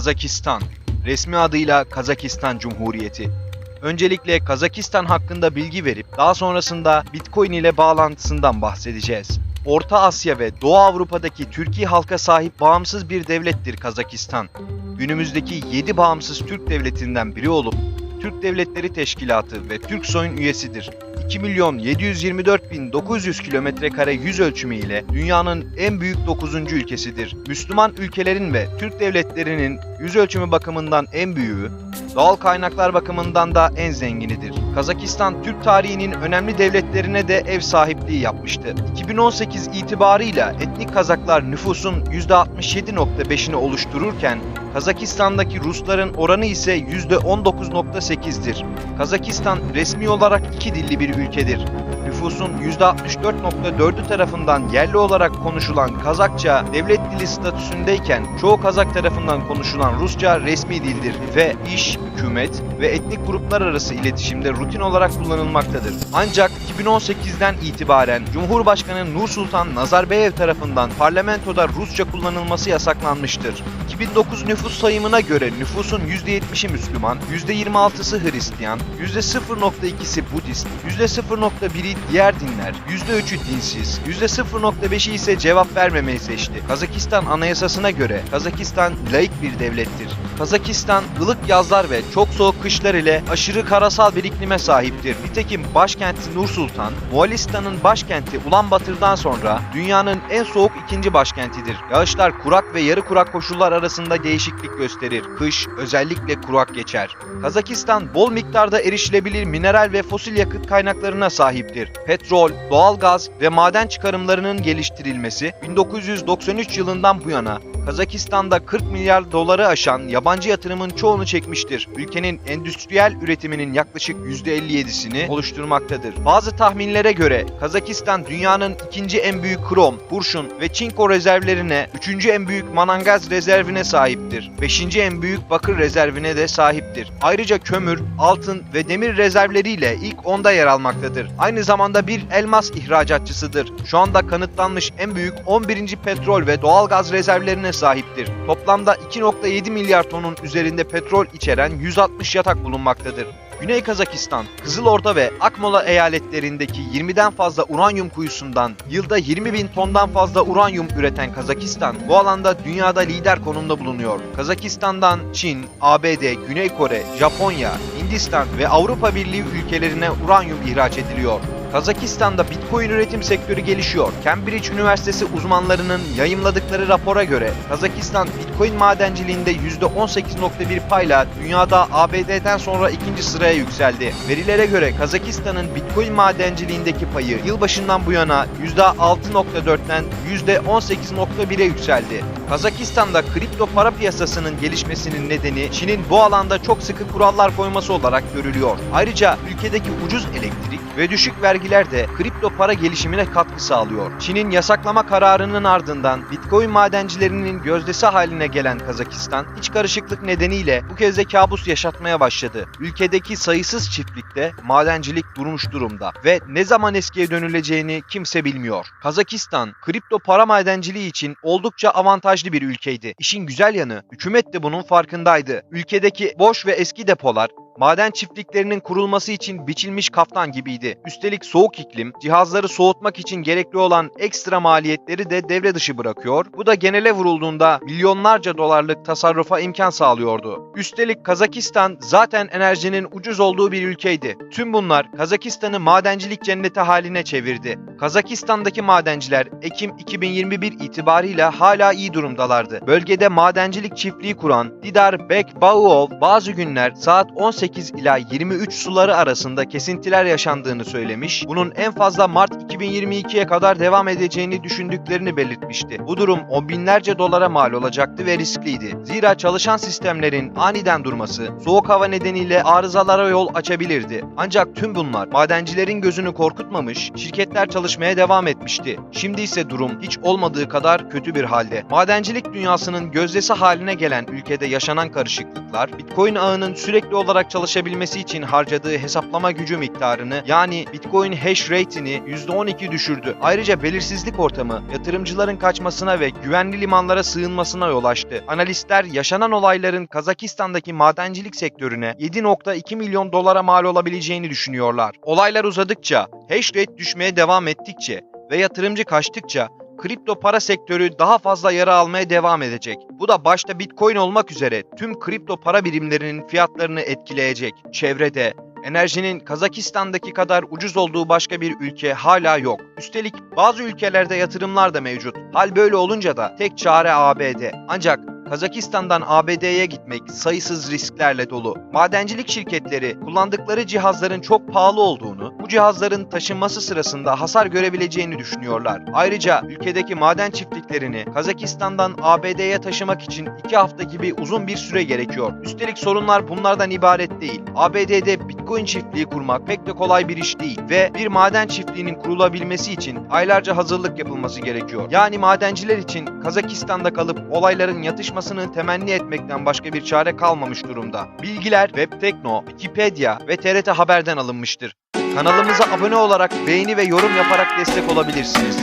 Kazakistan. Resmi adıyla Kazakistan Cumhuriyeti. Öncelikle Kazakistan hakkında bilgi verip daha sonrasında Bitcoin ile bağlantısından bahsedeceğiz. Orta Asya ve Doğu Avrupa'daki Türkiye halka sahip bağımsız bir devlettir Kazakistan. Günümüzdeki 7 bağımsız Türk devletinden biri olup Türk Devletleri Teşkilatı ve Türksoy'un üyesidir. 2 milyon 724 bin 900 kilometre kare yüz ölçümü ile dünyanın en büyük 9. ülkesidir. Müslüman ülkelerin ve Türk devletlerinin yüz ölçümü bakımından en büyüğü, doğal kaynaklar bakımından da en zenginidir. Kazakistan Türk tarihinin önemli devletlerine de ev sahipliği yapmıştı. 2018 itibarıyla etnik Kazaklar nüfusun %67.5'ini oluştururken Kazakistan'daki Rusların oranı ise %19.8'dir. Kazakistan resmi olarak iki dilli bir ülkedir. Nüfusun %64.4'ü tarafından yerli olarak konuşulan Kazakça devlet dili statüsündeyken çoğu Kazak tarafından konuşulan Rusça resmi dildir ve iş, hükümet ve etnik gruplar arası iletişimde rutin olarak kullanılmaktadır. Ancak 2018'den itibaren Cumhurbaşkanı Nursultan Nazarbayev tarafından parlamentoda Rusça kullanılması yasaklanmıştır. 2009 nüfus sayımına göre nüfusun %70'i Müslüman, %26'sı Hristiyan, %0.2'si Budist, %0.1'i diğer dinler, %3'ü dinsiz, %0.5'i ise cevap vermemeyi seçti. Kazakistan anayasasına göre Kazakistan laik bir devlettir. Kazakistan ılık yazlar ve çok soğuk kışlar ile aşırı karasal bir iklime sahiptir. Nitekim başkenti Nur Sultan, Moğolistan'ın başkenti Ulanbatır'dan sonra dünyanın en soğuk ikinci başkentidir. Yağışlar kurak ve yarı kurak koşullar arasında değişiklik gösterir. Kış özellikle kurak geçer. Kazakistan bol miktarda erişilebilir mineral ve fosil yakıt kaynaklarına sahiptir. Petrol, doğalgaz ve maden çıkarımlarının geliştirilmesi 1993 yılından bu yana Kazakistan'da 40 milyar doları aşan yabancı yatırımın çoğunu çekmiştir. Ülkenin endüstriyel üretiminin yaklaşık %57'sini oluşturmaktadır. Bazı tahminlere göre Kazakistan dünyanın ikinci en büyük krom, kurşun ve çinko rezervlerine, üçüncü en büyük manangaz rezervine sahiptir. Beşinci en büyük bakır rezervine de sahiptir. Ayrıca kömür, altın ve demir rezervleriyle ilk onda yer almaktadır. Aynı zamanda bir elmas ihracatçısıdır. Şu anda kanıtlanmış en büyük 11. petrol ve doğalgaz rezervlerine sahiptir. Toplamda 2.7 milyar tonun üzerinde petrol içeren 160 yatak bulunmaktadır. Güney Kazakistan, Kızılorda ve Akmola eyaletlerindeki 20'den fazla uranyum kuyusundan yılda 20 bin tondan fazla uranyum üreten Kazakistan bu alanda dünyada lider konumda bulunuyor. Kazakistan'dan Çin, ABD, Güney Kore, Japonya, Hindistan ve Avrupa Birliği ülkelerine uranyum ihraç ediliyor. Kazakistan'da Bitcoin üretim sektörü gelişiyor. Cambridge Üniversitesi uzmanlarının yayımladıkları rapora göre Kazakistan Bitcoin madenciliğinde %18.1 payla dünyada ABD'den sonra ikinci sıraya yükseldi. Verilere göre Kazakistan'ın Bitcoin madenciliğindeki payı yılbaşından bu yana %6.4'ten %18.1'e yükseldi. Kazakistan'da kripto para piyasasının gelişmesinin nedeni Çin'in bu alanda çok sıkı kurallar koyması olarak görülüyor. Ayrıca ülkedeki ucuz elektrik ve düşük vergiler de kripto para gelişimine katkı sağlıyor. Çin'in yasaklama kararının ardından Bitcoin madencilerinin gözdesi haline gelen Kazakistan, iç karışıklık nedeniyle bu kez de kabus yaşatmaya başladı. Ülkedeki sayısız çiftlikte madencilik durmuş durumda ve ne zaman eskiye dönüleceğini kimse bilmiyor. Kazakistan, kripto para madenciliği için oldukça avantajlı bir ülkeydi. İşin güzel yanı, hükümet de bunun farkındaydı. Ülkedeki boş ve eski depolar maden çiftliklerinin kurulması için biçilmiş kaftan gibiydi. Üstelik soğuk iklim, cihazları soğutmak için gerekli olan ekstra maliyetleri de devre dışı bırakıyor. Bu da genele vurulduğunda milyonlarca dolarlık tasarrufa imkan sağlıyordu. Üstelik Kazakistan zaten enerjinin ucuz olduğu bir ülkeydi. Tüm bunlar Kazakistan'ı madencilik cenneti haline çevirdi. Kazakistan'daki madenciler Ekim 2021 itibarıyla hala iyi durumdalardı. Bölgede madencilik çiftliği kuran Didar Bekbaov bazı günler saat 18 ila 23 suları arasında kesintiler yaşandığını söylemiş. Bunun en fazla Mart 2022'ye kadar devam edeceğini düşündüklerini belirtmişti. Bu durum on binlerce dolara mal olacaktı ve riskliydi. Zira çalışan sistemlerin aniden durması soğuk hava nedeniyle arızalara yol açabilirdi. Ancak tüm bunlar madencilerin gözünü korkutmamış, şirketler çalışmaya devam etmişti. Şimdi ise durum hiç olmadığı kadar kötü bir halde. Madencilik dünyasının gözdesi haline gelen ülkede yaşanan karışıklıklar, Bitcoin ağının sürekli olarak çalışabilmesi için harcadığı hesaplama gücü miktarını yani Bitcoin hash rate'ini %12 düşürdü. Ayrıca belirsizlik ortamı yatırımcıların kaçmasına ve güvenli limanlara sığınmasına yol açtı. Analistler yaşanan olayların Kazakistan'daki madencilik sektörüne 7.2 milyon dolara mal olabileceğini düşünüyorlar. Olaylar uzadıkça, hash rate düşmeye devam ettikçe ve yatırımcı kaçtıkça kripto para sektörü daha fazla yara almaya devam edecek. Bu da başta Bitcoin olmak üzere tüm kripto para birimlerinin fiyatlarını etkileyecek. Çevrede, enerjinin Kazakistan'daki kadar ucuz olduğu başka bir ülke hala yok. Üstelik bazı ülkelerde yatırımlar da mevcut. Hal böyle olunca da tek çare ABD. Ancak Kazakistan'dan ABD'ye gitmek sayısız risklerle dolu. Madencilik şirketleri kullandıkları cihazların çok pahalı olduğunu, cihazların taşınması sırasında hasar görebileceğini düşünüyorlar. Ayrıca ülkedeki maden çiftliklerini Kazakistan'dan ABD'ye taşımak için 2 hafta gibi uzun bir süre gerekiyor. Üstelik sorunlar bunlardan ibaret değil. ABD'de Bitcoin çiftliği kurmak pek de kolay bir iş değil ve bir maden çiftliğinin kurulabilmesi için aylarca hazırlık yapılması gerekiyor. Yani madenciler için Kazakistan'da kalıp olayların yatışmasını temenni etmekten başka bir çare kalmamış durumda. Bilgiler Web Tekno, Wikipedia ve TRT Haber'den alınmıştır. Kanalımıza abone olarak beğeni ve yorum yaparak destek olabilirsiniz.